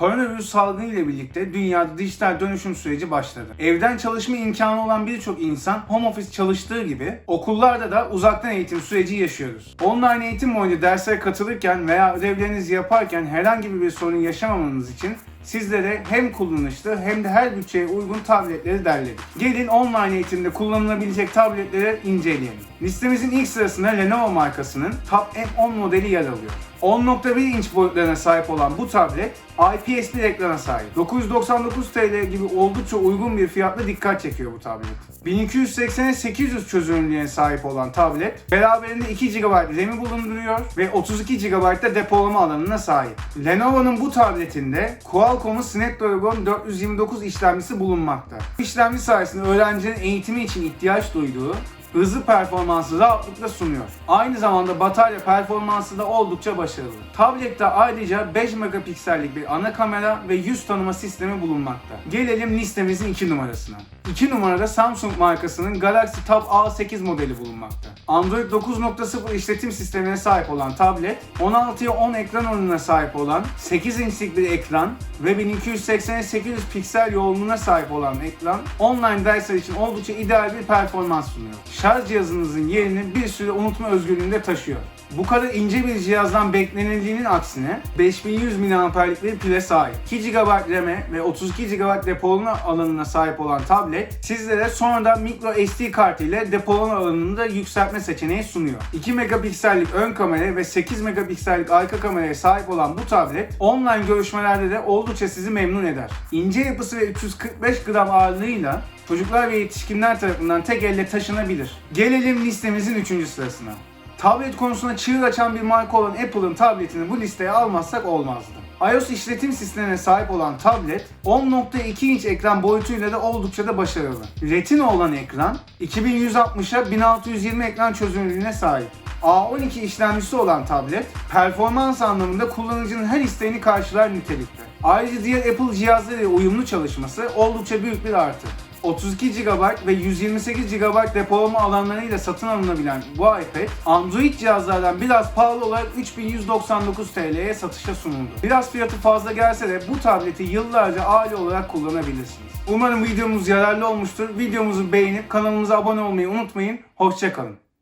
Koronavirüs salgını ile birlikte dünyada dijital dönüşüm süreci başladı. Evden çalışma imkanı olan birçok insan home office çalıştığı gibi okullarda da uzaktan eğitim süreci yaşıyoruz. Online eğitim boyunca derslere katılırken veya ödevlerinizi yaparken herhangi bir sorun yaşamamanız için sizlere hem kullanışlı hem de her bütçeye uygun tabletleri derledik. Gelin online eğitimde kullanılabilecek tabletleri inceleyelim. Listemizin ilk sırasında Lenovo markasının Tab M10 modeli yer alıyor. 10.1 inç boyutlarına sahip olan bu tablet IPS bir ekrana sahip. 999 TL gibi oldukça uygun bir fiyatla dikkat çekiyor bu tablet. 1280'e 800 çözünürlüğe sahip olan tablet beraberinde 2 GB RAM'i bulunduruyor ve 32 GB depolama alanına sahip. Lenovo'nun bu tabletinde Qualcomm'un Snapdragon 429 işlemcisi bulunmakta. Bu işlemci sayesinde öğrencilerin eğitimi için ihtiyaç duyduğu hızlı performansı rahatlıkla sunuyor. Aynı zamanda batarya performansı da oldukça başarılı. Tablette ayrıca 5 megapiksellik bir ana kamera ve yüz tanıma sistemi bulunmakta. Gelelim listemizin 2 numarasına. 2 numarada Samsung markasının Galaxy Tab A8 modeli bulunmakta. Android 9.0 işletim sistemine sahip olan tablet, 16'ya 10 ekran oranına sahip olan 8 inçlik bir ekran ve 1280'e 800 piksel yoğunluğuna sahip olan ekran, online dersler için oldukça ideal bir performans sunuyor. Şarj cihazınızın yerini bir süre unutma özgürlüğünde taşıyor. Bu kadar ince bir cihazdan beklenildiğinin aksine 5100 mAh'lik bir pile sahip. 2 GB RAM'e ve 32 GB depolama alanına sahip olan tablet sizlere sonradan micro SD kartı ile depolama alanını da yükseltme seçeneği sunuyor. 2 megapiksellik ön kamera ve 8 megapiksellik arka kameraya sahip olan bu tablet online görüşmelerde de oldukça sizi memnun eder. İnce yapısı ve 345 gram ağırlığıyla çocuklar ve yetişkinler tarafından tek elle taşınabilir. Gelelim listemizin 3. sırasına. Tablet konusunda çığır açan bir marka olan Apple'ın tabletini bu listeye almazsak olmazdı. iOS işletim sistemine sahip olan tablet 10.2 inç ekran boyutuyla da oldukça da başarılı. Retina olan ekran 2160'a 1620 ekran çözünürlüğüne sahip. A12 işlemcisi olan tablet performans anlamında kullanıcının her isteğini karşılar nitelikte. Ayrıca diğer Apple cihazlarıyla uyumlu çalışması oldukça büyük bir artı. 32 GB ve 128 GB depolama alanlarıyla satın alınabilen bu iPad, Android cihazlardan biraz pahalı olarak 3199 TL'ye satışa sunuldu. Biraz fiyatı fazla gelse de bu tableti yıllarca aile olarak kullanabilirsiniz. Umarım videomuz yararlı olmuştur. Videomuzu beğenip kanalımıza abone olmayı unutmayın. Hoşçakalın.